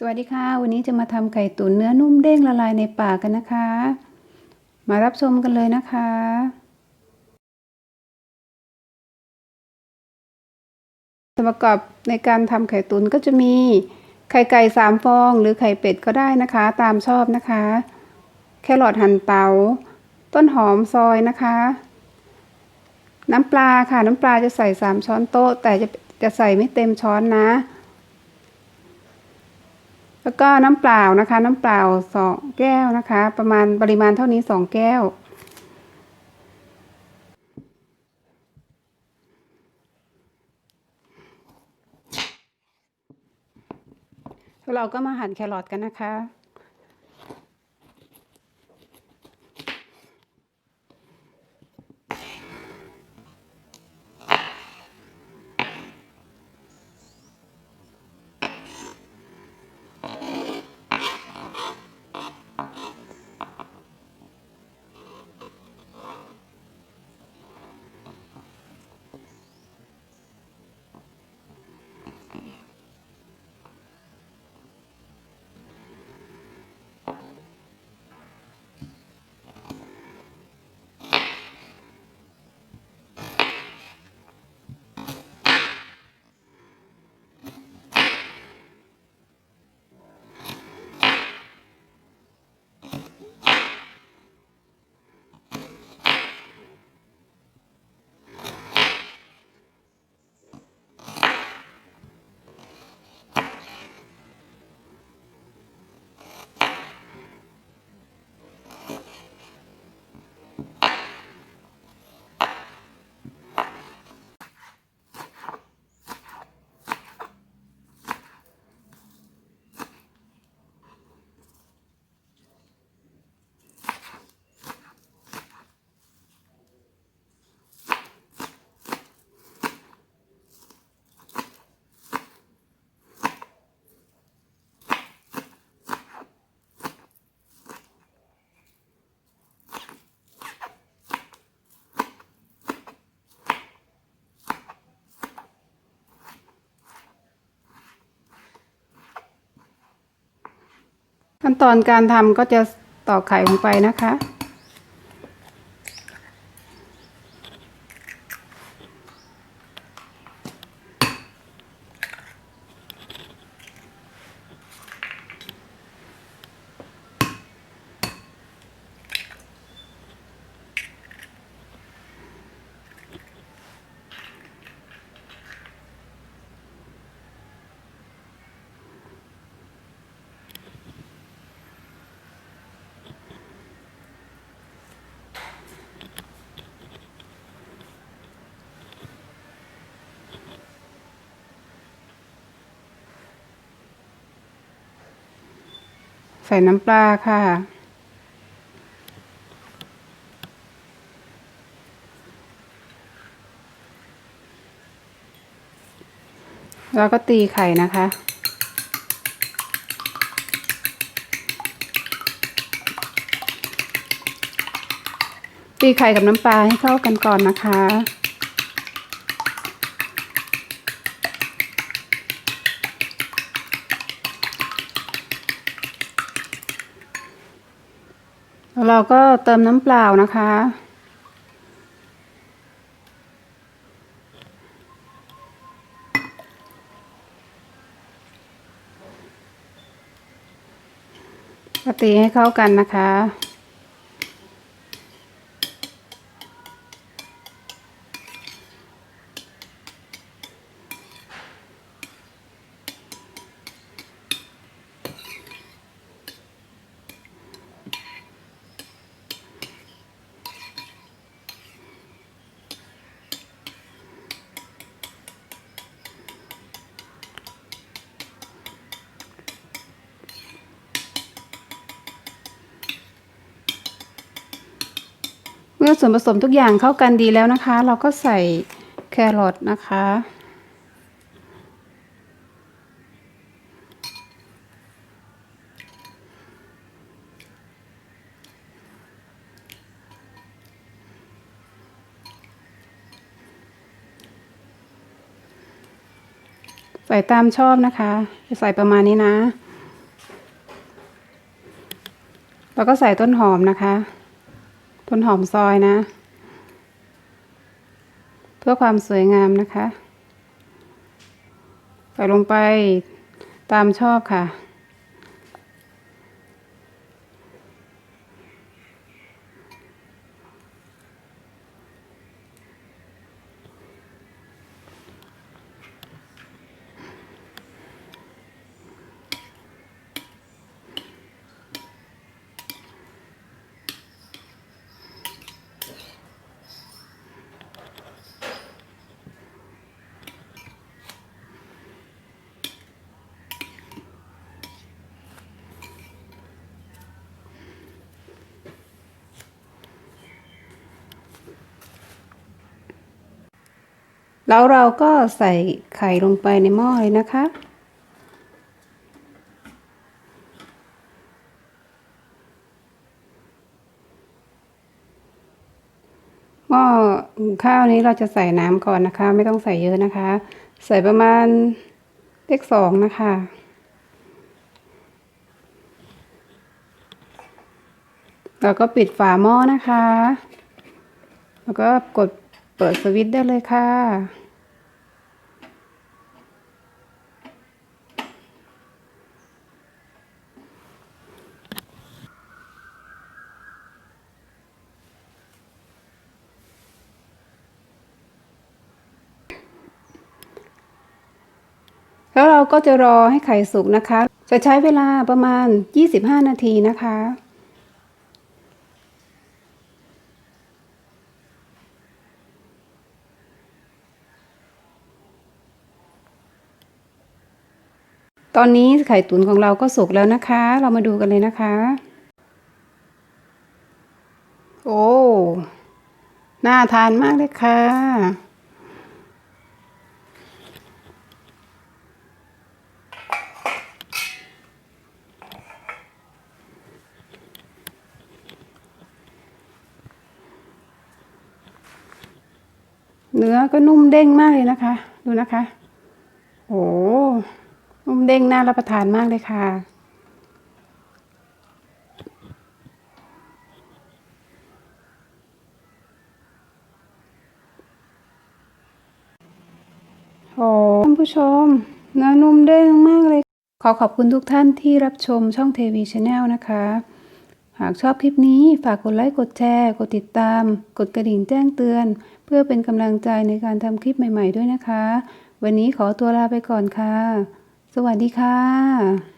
สวัสดีค่ะ วันนี้จะมาทำไข่ตุ๋นเนื้อนุ่มเด้งละลายในปากกันนะคะ มารับชมกันเลยนะคะ ส่วนประกอบในการทำไข่ตุ๋นก็จะมีไข่ไก่สามฟองหรือไข่เป็ดก็ได้นะคะ ตามชอบนะคะ แครอทหั่นเตา ต้นหอมซอยนะคะ น้ำปลาค่ะน้ำปลาจะใส่สามช้อนโต๊ะ แต่จะจะใส่ไม่เต็มช้อนนะ แล้วก็น้ำเปล่านะคะ น้ำเปล่าสองแก้วนะคะ ประมาณปริมาณเท่านี้สองแก้ว เราก็มาหั่นแครอทกันนะคะ ขั้นตอนการทำก็จะตอกไข่ลงไปนะคะ ใส่น้ำปลาค่ะ แล้วก็ตีไข่นะคะตีไข่กับน้ำปลาให้เข้ากันก่อนนะคะ แล้วเราก็เติมน้ำเปล่านะคะ ตีให้เข้ากันนะคะ มื่อส่วนผสมทุกอย่างเข้ากันดีแล้วนะคะ เราก็ใส่แครอทนะคะ ใส่ตามชอบนะคะจะใส่ประมาณนี้นะ แล้วก็ใส่ต้นหอมนะคะ ต้นหอมซอยนะ เพื่อความสวยงามนะคะ ใส่ลงไปตามชอบค่ะ แล้วเราก็ใส่ไข่ลงไปในหม้อเลยนะคะ หม้อข้าวนี้เราจะใส่น้ำก่อนนะคะ ไม่ต้องใส่เยอะนะคะ ใส่ประมาณเลขสองนะคะแล้วก็ปิดฝาหม้อนะคะ แล้วก็กดเปิดสวิตช์ได้เลยค่ะ แล้วเราก็จะรอให้ไข่สุกนะคะ จะใช้เวลาประมาณ 25 นาทีนะคะ ตอนนี้ไข่ตุ๋นของเราก็สุกแล้วนะคะ เรามาดูกันเลยนะคะ โอ้ น่าทานมากเลยค่ะ เนื้อก็นุ่มเด้งมากเลยนะคะ ดูนะคะโอ้นุ่มเด้งน่ารับประทานมากเลยค่ะ โอ้ท่านผู้ชมเนื้อนุ่มเด้งมากเลย ขอขอบคุณทุกท่านที่รับชมช่องเทวีชาแนลนะคะ หากชอบคลิปนี้ฝากกดไลค์ กดแชร์ กดติดตาม กดกระดิ่งแจ้งเตือน เพื่อเป็นกำลังใจในการทำคลิปใหม่ ๆ ด้วยนะคะ วันนี้ขอตัวลาไปก่อนค่ะ สวัสดีค่ะ